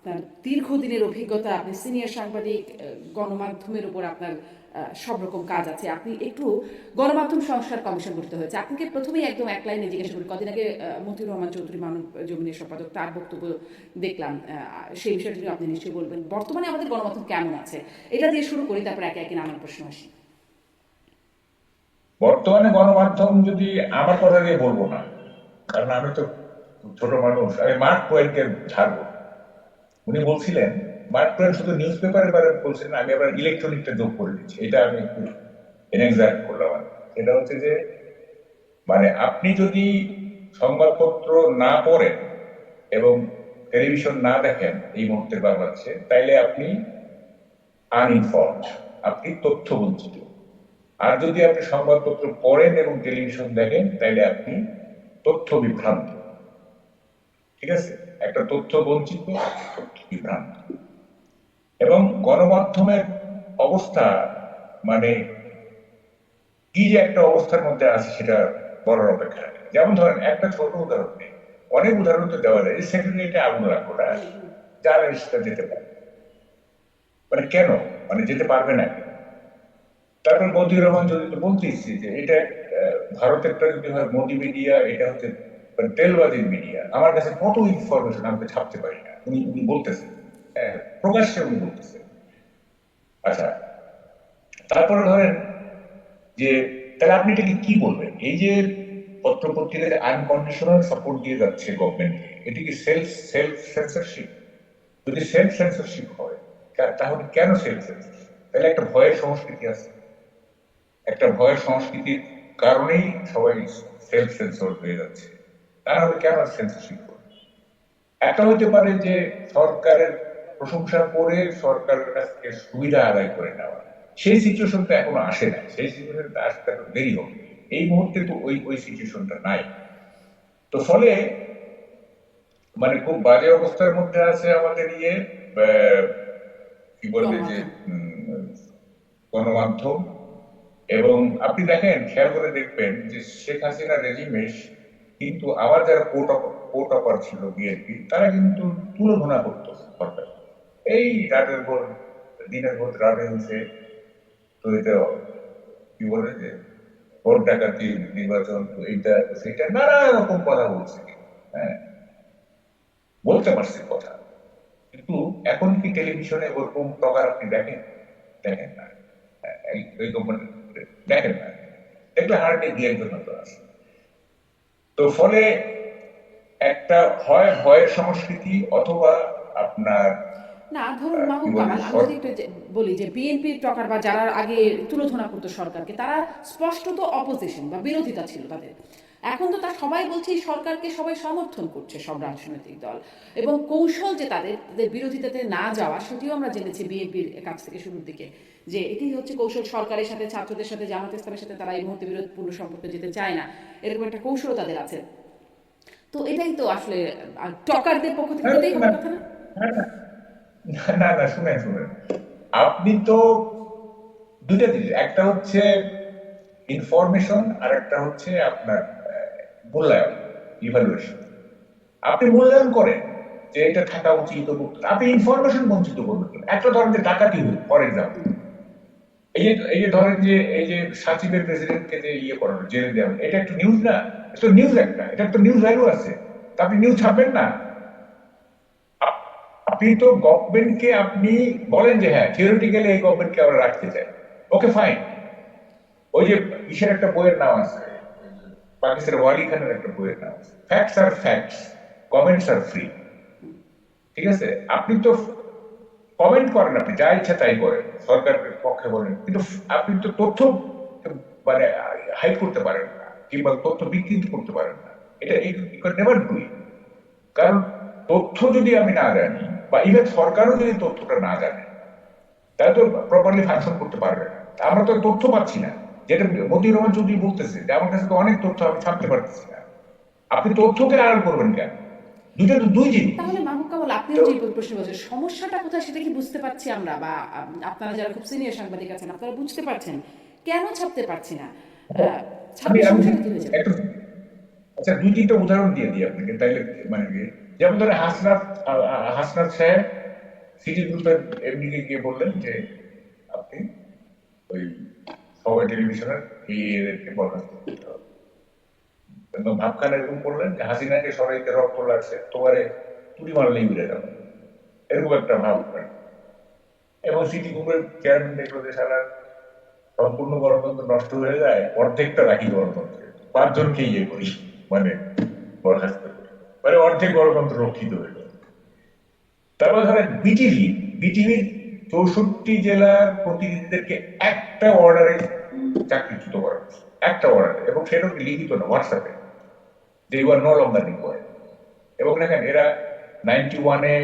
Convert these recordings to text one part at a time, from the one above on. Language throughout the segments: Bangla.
আপনার দীর্ঘদিনের অভিজ্ঞতা, আপনি সিনিয়র সাংবাদিক গণমাধ্যমের উপর আপনার সব রকম কাজ আছে। আপনি একটু গণমাধ্যম সংস্কার কমিশন গঠিত হয়েছে। আপনাকে প্রথমেই একদম এক লাইনে জিজ্ঞাসা করি, কদিন আগে মতিউর রহমান চৌধুরী মানব জমিনের সম্পাদক, তার বক্তব্য দেখলাম। সেই বিষয়টি আপনি নিশ্চয়ই বলবেন। বর্তমানে আমাদের গণমাধ্যম কেমন আছে? এটা দিয়ে শুরু করি, তারপর একে একে নানান প্রশ্ন আসি। বর্তমানে গণমাধ্যম যদি আমার কথা দিয়ে বলব না, কারণ আমি তো ছোট মানুষ, আমি মার্ক টোয়েনকে ছাড়বো উনি বলছিলেন মার্ক টোয়েন শুধু নিউজ পেপারের বারে বলছিলেন, আমি আবার ইলেকট্রনিকটা যোগ করে দিচ্ছি। এটা আমি একটু এনএক্সাক্ট করলাম। সেটা হচ্ছে যে মানে আপনি যদি সংবাদপত্র না পড়েন এবং টেলিভিশন না দেখেন এই মুহূর্তের বাংলাদেশে, তাইলে আপনি আনইনফর্মড আপনি তথ্য বঞ্চিত আর যদি আপনি সংবাদপত্র পড়েন এবং টেলিভিশন দেখেন, তাইলে আপনি তথ্য বিভ্রান্ত ঠিক আছে? একটা তথ্য বঞ্চিত, বিভ্রান্ত। এবং গণমাধ্যমের অবস্থা মানে কি যে একটা অবস্থার মধ্যে আছে সেটা বলার অপেক্ষা। যেমন ধরেন, একটা ছোট উদাহরণ নেই। অনেক উদাহরণ তো দেওয়া যায় সেক্রেটারিয়েটে আগুন না জার্নালিস্টরা যেতে পারে। মানে কেন? মানে যেতে পারবে না? তারপর মতিউর রহমান যদি তো বলতেছি যে এটা ভারতেরটা যদি হয়, মোদি মিডিয়া, এটা হচ্ছে মানে তেলবাজির মিডিয়া আমার কাছে কত ইনফরমেশন ছাপতে পারি না। উনি উনি বলতেছেন হ্যাঁ, প্রকাশ্যে উনি বলতেছেন আচ্ছা তারপরে ধরেন যে তাহলে আপনি এটাকে কি বলবেন? এই যে আনকন্ডিশনাল সাপোর্ট দিয়ে যাচ্ছে গভর্নমেন্টকে এটি কি সেলফ সেলফ সেন্সরশিপ যদি সেলফ সেন্সরশিপ হয় তাহলে কেন সেলফ সেন্সরশিপ তাহলে একটা ভয়ের সংস্কৃতি আছে। একটা ভয়ের সংস্কৃতির কারণেই সবাই সেলফ সেন্সর হয়ে যাচ্ছে। তা নাহলে কেন সেন্সরশিপ করবে একটা হতে পারে যে সরকারের প্রশংসা করে সরকারের কাছ থেকে সুবিধা আদায় করে নেওয়া। সেই সিচুয়েশনটা এখনও আসে না সেই সিচুয়েশনটা আসতে এখন দেরি হবে। এই মুহূর্তে তো ওই ওই সিচুয়েশনটা নাই। তো ফলে মানে খুব বাজে অবস্থার মধ্যে আছে আমাদের ইয়ে কি বলবে যে গণমাধ্যম। এবং আপনি দেখেন খেয়াল করে দেখবেন যে শেখ হাসিনা রেজিমে কিন্তু আবার যারা কোর্ট কোর্ট অপার ছিল বিএনপি তারা কিন্তু তুলনা করতো সরকার। এই রাতের ভোর দিনের ভোর রাতে হচ্ছে তো এটা কি বলে যে ভোট ডাকাতি নির্বাচন তো এইটা সেটা নানা রকম কথা বলছে। হ্যাঁ। বলতে পারছে কথা। কিন্তু এখন কি টেলিভিশনে ওরকম প্রকার আপনি দেখেন? দেখেন না। হ্যাঁ, এই কোম্পানি দেখেন না। দেখলে হার্টে দিয়ে হয়তো আছে তো ফলে একটা হয় হয় সংস্কৃতি অথবা আপনার না ধরুন মাহবুব কামাল আমি যদি একটু বলি যে বিএনপির টকার বা যারা আগে তুলোধনা করতো সরকারকে তারা স্পষ্টত অপোজিশন বা বিরোধিতা ছিল তাদের। এখন তো তার সবাই বলছে সরকারকে সবাই সমর্থন করছে সব রাজনৈতিক দল। এবং কৌশল যে তাদের তাদের বিরোধিতাতে না যাওয়া, সেটিও আমরা জেনেছি বিএনপির কাছ থেকে শুরুর দিকে। যে এটি হচ্ছে কৌশল সরকারের সাথে, ছাত্রদের সাথে, জামাত ইসলামের সাথে তারা এই মুহূর্তে বিরোধপূর্ণ সম্পর্কে যেতে চায় না। এরকম একটা কৌশল তাদের আছে। তো এটাই তো আসলে টকারদের পক্ষ থেকে এটাই কথা না? না না আপনি তো দুইটা জিনিস, একটা হচ্ছে ইনফরমেশন আর একটা হচ্ছে আপনার মূল্যায়ন ইভালুয়েশন আপনি মূল্যায়ন করেন যে এটা থাকা উচিত আপনি ইনফরমেশন বঞ্চিত করবেন? একটা ধরেন যে ডাকাতি হল ফর এক্সাম্পল এই যে এই যে ধরেন যে, এই যে সাচিবের প্রেসিডেন্টকে যে ইয়ে করানো, জেলে দেওয়া, এটা একটা নিউজ না? এটা নিউজ একটা। এটা তো নিউজ ভ্যালু আছে। তা আপনি নিউজ ছাপবেন না? আপনি তো গভর্নমেন্টকে আপনি বলেন যে হ্যাঁ থিওরিটিক্যালি এই গভর্নমেন্টকে আমরা রাখতে চাই। ওকে ফাইন ওই যে, ইসের একটা বইয়ের নাম আছে। পাকিস্তানের ওয়ালি খানের একটা বইয়ের নাম ফ্যাক্টস আর ফ্যাক্টস কমেন্টস আর ফ্রি ঠিক আছে? আপনি তো কমেন্ট করেন আপনি, যা ইচ্ছা তাই করেন। সরকারের পক্ষে বলেন। কিন্তু আপনি তো তথ্য মানে হাইড করতে পারেন না। কিংবা তথ্য বিকৃত করতে পারেন না। এটা নেভার ডুই কারণ তথ্য যদি আমি না জানি, বা ইভেন সরকারও যদি তথ্যটা না জানে, তাহলে তো প্রপারলি ফাংশন করতে পারবে না। আমরা তো তথ্য পাচ্ছি না। যেটা মতিউর রহমান চৌধুরী বলতেছে যে আমার কাছে তো অনেক তথ্য আমি ছাপতে পারতেছি না। আপনি তথ্যকে আড়াল করবেন কেন? দুইটা তো দুই জিনিস। তাহলে মাহবুব কামাল আপনিও যে প্রশ্ন বলছেন সমস্যাটা কোথায় সেটা কি বুঝতে পারছি আমরা? বা আপনারা যারা খুব সিনিয়র সাংবাদিক আছেন আপনারা বুঝতে পারছেন? কেন ছাপতে পারছি না? আচ্ছা দুই তিনটা উদাহরণ দিয়ে দিই আপনাকে তাইলে মানে যেমন ধরে হাসনাত হাসনাত সাহেব সিটি গ্রুপের এমডিকে গিয়ে বললেন যে আপনি ওই সবাই টেলিভিশনের এদেরকে বরখাস্ত করতে হবে এবং ভাবখান এরকম করলেন যে হাসিনাকে সবাইকে রক্ত লাগছে, তোমারে তুলি মারলেই উড়ে যাবে। এরকম একটা ভাব করেন এবং সিটি গ্রুপের চেয়ারম্যান দেখল যে সারা সম্পূর্ণ গণতন্ত্র নষ্ট হয়ে যায়, অর্ধেকটা রাখি গণতন্ত্রে। পাঁচজনকে ইয়ে করি মানে বরখাস্ত করি। মানে অর্ধেক গণতন্ত্র রক্ষিত হইল তারপর ধরেন বিটিভি, বিটিভির চৌষট্টি জেলার প্রতিনিধিদেরকে একটা অর্ডারে চাকরিচ্যুত করা। একটা অর্ডারে এবং সেটা লিখিত না হোয়াটসঅ্যাপে যে you are no longer required এবং দেখেন, এরা নাইনটি ওয়ানে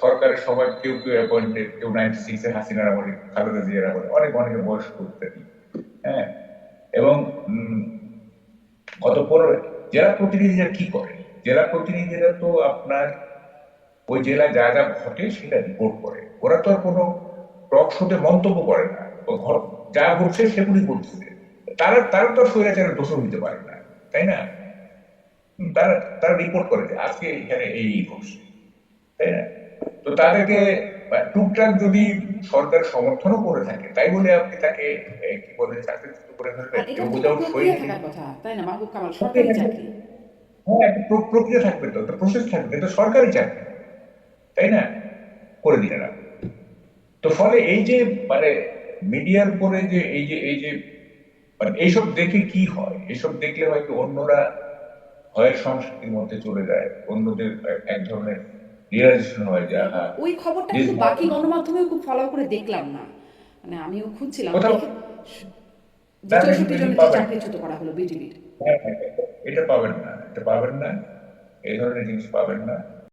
সরকারের সময় কেউ কেউ অ্যাপয়েন্টেড কেউ নাইনটি সিক্সে হাসিনার আমলে, খালেদা জিয়ার আমলে। অনেক, অনেকে বয়স করতে হ্যাঁ? এবং গত পনেরো জেলা প্রতিনিধিরা কি করে? জেলা প্রতিনিধিরা তো আপনার ওই জেলায় যা যা ঘটে সেটা রিপোর্ট করে। ওরা তো আর কোনো টক শোতে মন্তব্য করে না। যা ঘটছে সেগুলি বলতেছে তারা তারা তো স্বৈরাচারের দোষ হইতে পারে না তাই না? তারা তারা রিপোর্ট করে আজকে এখানে এই ঘটছে তাই না? তো তাদেরকে টুকটাক যদি সরকার সমর্থনও করে থাকে তাই বলে আপনি তাকে কি বলে চাকরিচ্যুত করে ফেলবেন? এটা কেউ তো বোঝাও হ্যাঁ প্রক্রিয়া থাকবে তো প্রসেস থাকবে এটা সরকারি চাকরি। তাই না? করে দিলেন আপনি। তো ফলে এই যে মানে মিডিয়ার উপরে যে এই যে এই যে মানে এইসব দেখে কি হয়? এইসব দেখলে হয়তো অন্যরা ভয়ের সংস্কৃতির মধ্যে চলে যায় অন্যদের এক- ধরনের রিয়েলাইজেশন হয় যে ওই খবরটা কিন্তু বাকি গণমাধ্যমেও খুব ফলো করে দেখলাম না। মানে আমিও খুঁজছিলাম কোথাও- দেখে- যে না, চৌষট্টি জনকে চাকরিচ্যুত করা হলো বিটিভির হ্যাঁ, হ্যাঁ, এটা পাবেন না এটা পাবেন না এই ধরনের জিনিস পাবেন না।